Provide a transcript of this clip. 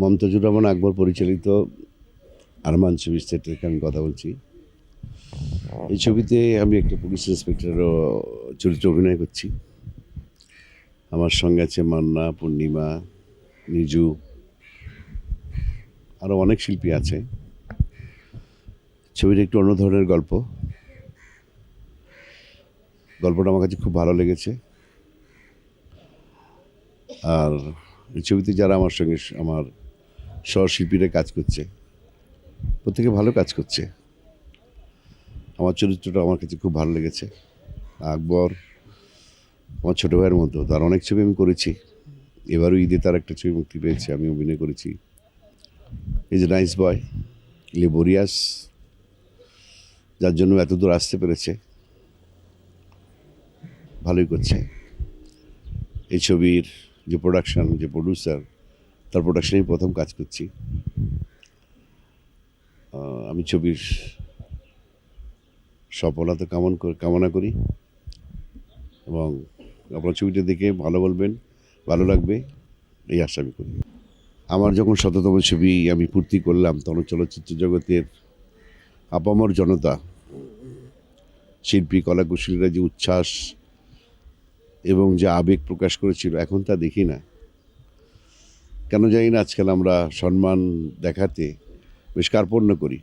মমতাজুর রহমান আকবর পরিচালিত আরমান ছবি সেট থেকে আমি কথা বলছি। এই ছবিতে আমি একটা পুলিশ ইন্সপেক্টরের চরিত্রে অভিনয় করছি। আমার সঙ্গে আছে মান্না, পূর্ণিমা, নিজু, আরও অনেক শিল্পী আছে। ছবিটা একটু অন্য ধরনের গল্প। গল্পটা আমার কাছে খুব ভালো লেগেছে। আর ছবিতে যারা আমার সঙ্গে আমার সহশিল্পীরা কাজ করছে। প্রত্যেকে ভালো কাজ করছে। আমার চরিত্রটা আমার কাছে খুব ভালো লেগেছে। আকবর, আমার ছোটো ভাইয়ের মতো, তার অনেক ছবি আমি করেছি। এবারও ঈদে তার একটা ছবি মুক্তি পেয়েছে, আমি অভিনয় করেছি। ইজ নাইস বয় লেবোরিয়াস যার জন্য এত দূর আসতে পেরেছে। ভালোই করছে। এই ছবির যে প্রোডাকশন যে প্রডিউসার তার প্রোডাকশনেই প্রথম কাজ করছি। আমি ছবির সফলতা কামন কামনা করি এবং আপনার ছবিটা দেখে ভালো বলবেন, ভালো লাগবে, এই আশা আমি করি। আমার যখন শততম ছবি আমি পূর্তি করলাম, তখন চলচ্চিত্র জগতের আপামর জনতা, শিল্পী, কলাকুশলীরা যে উচ্ছ্বাস এবং যে আবেগ প্রকাশ করেছিল, এখন তা দেখি না। কেন জানি না আজকাল আমরা সম্মান দেখাতে বেশ কার্পণ্য করি।